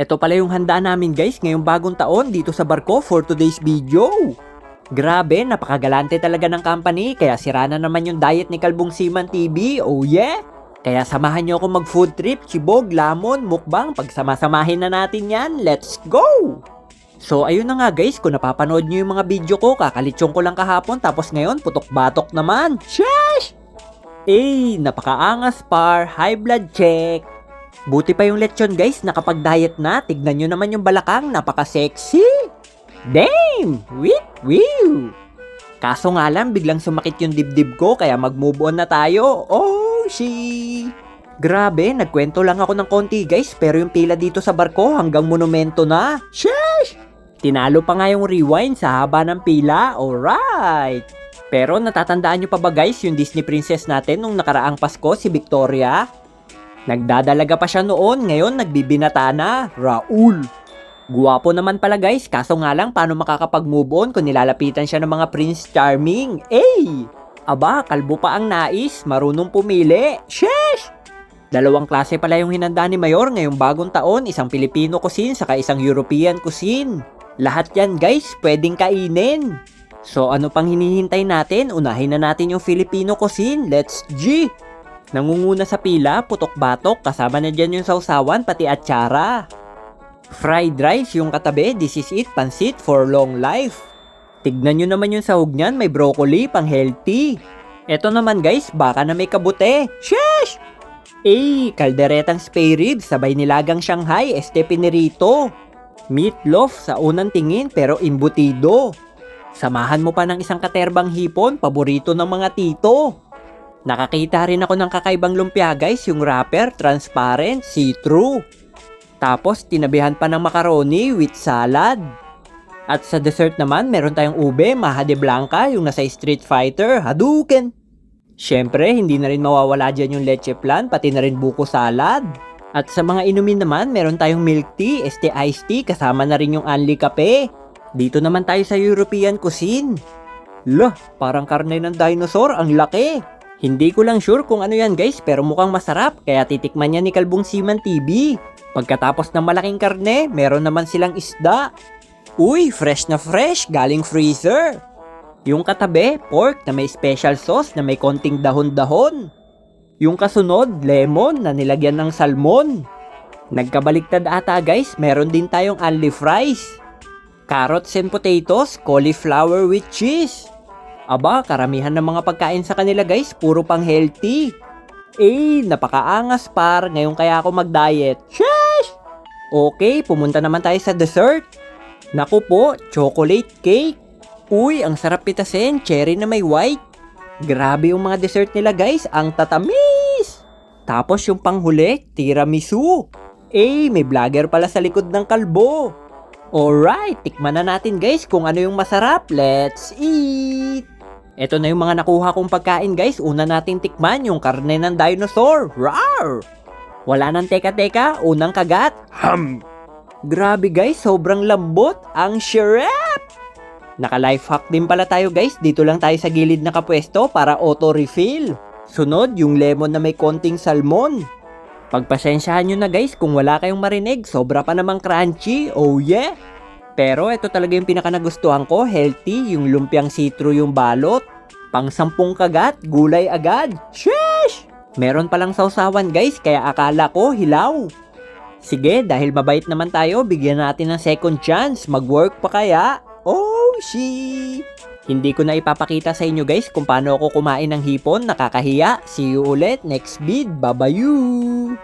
Ito pala yung handa namin guys ngayong bagong taon dito sa barko for today's video. Grabe, napakagalante talaga ng company kaya sira na naman yung diet ni Kalbong Siman TV, oh yeah! Kaya samahan nyo ako mag food trip, chibog, lamon, mukbang, pagsama-samahin na natin yan, let's go! So ayun na nga guys, kung napapanood nyo yung mga video ko, kakalitsyon ko lang kahapon tapos ngayon putok-batok naman. Sheesh! Eh, napakaangas par, high blood check. Buti pa yung lechon guys, nakapag-diet na. Tignan nyo naman yung balakang, napaka-sexy. Damn! Wit! Woo! Kaso nga lang, biglang sumakit yung dibdib ko, kaya mag-move on na tayo. Oh, she! Grabe, nagkwento lang ako ng konti guys, pero yung pila dito sa barko hanggang monumento na. Sheesh! Tinalo pa nga yung rewind sa haba ng pila, alright! Pero natatandaan nyo pa ba guys yung Disney princess natin nung nakaraang Pasko, si Victoria? Nagdadalaga pa siya noon, ngayon nagbibinata na, Raul. Guwapo naman pala guys, kaso nga lang paano makakapag-move on kung nilalapitan siya ng mga Prince Charming? Eh! Aba, kalbo pa ang nais, marunong pumili. Sheesh! Dalawang klase pala yung hinanda ni Mayor ngayong bagong taon, isang Filipino cuisine saka isang European cuisine. Lahat yan guys, pwedeng kainin. So ano pang hinihintay natin? Unahin na natin yung Filipino cuisine. Let's G! Nangunguna sa pila, putok-batok, kasama na dyan yung sausawan, pati atsara. Fried rice yung katabi, this is it, pansit for long life. Tignan nyo naman yung sahog niyan, may broccoli, pang healthy. Eto naman guys, baka na may kabute. Sheesh! Eh, kalderetang spare ribs, sabay nilagang Shanghai, este pinirito. Meatloaf sa unang tingin pero imbutido. Samahan mo pa ng isang katerbang hipon, paborito ng mga tito. Nakakita rin ako ng kakaibang lumpia guys, yung wrapper, transparent, see-through. Tapos tinabihan pa ng macaroni with salad. At sa dessert naman, meron tayong ube, maha de blanca, yung nasa Street Fighter, Hadouken. Siyempre, hindi na rin mawawala dyan yung leche plan, pati na rin buko salad. At sa mga inumin naman, meron tayong milk tea, este iced tea, kasama na rin yung Anli Kape. Dito naman tayo sa European cuisine. Lah, parang karne ng dinosaur, ang laki. Hindi ko lang sure kung ano yan guys, pero mukhang masarap, kaya titikman niya ni Kalbong Siman TV. Pagkatapos ng malaking karne, meron naman silang isda. Uy, fresh na fresh, galing freezer. Yung katabi, pork na may special sauce na may konting dahon-dahon. Yung kasunod, lemon na nilagyan ng salmon. Nagkabaliktad ata guys, meron din tayong only fries. Carrots and potatoes, cauliflower with cheese. Aba, karamihan ng mga pagkain sa kanila guys, puro pang healthy. Eh, napakaangas par, ngayon kaya ako mag-diet. Sheesh! Okay, pumunta naman tayo sa dessert. Naku po, chocolate cake. Uy, ang sarap pitasin, cherry na may white. Grabe yung mga dessert nila guys, ang tatamis! Tapos yung panghuli, tiramisu. Eh, may vlogger pala sa likod ng kalbo. Alright, tikman na natin guys kung ano yung masarap. Let's eat! Ito na yung mga nakuha kong pagkain guys. Una nating tikman yung karne ng dinosaur. Rawr! Wala nang teka-teka, unang kagat. Ham! Grabe guys, sobrang lambot. Ang syrup! Naka-life hack din pala tayo guys. Dito lang tayo sa gilid nakapwesto para auto-refill. Sunod, yung lemon na may konting salmon. Pagpasensyahan nyo na guys kung wala kayong marinig, sobra pa namang crunchy, oh yeah! Pero ito talaga yung pinaka nagustuhan ko, healthy, yung lumpiang see-through yung balot. Pang sampung kagat, gulay agad. Sheesh! Meron palang sausawan guys, kaya akala ko hilaw. Sige, dahil mabait naman tayo, bigyan natin ng second chance. Mag-work pa kaya? Oh, she! Hindi ko na ipapakita sa inyo guys kung paano ako kumain ng hipon, nakakahiya. See you ulit next vid. Babayu!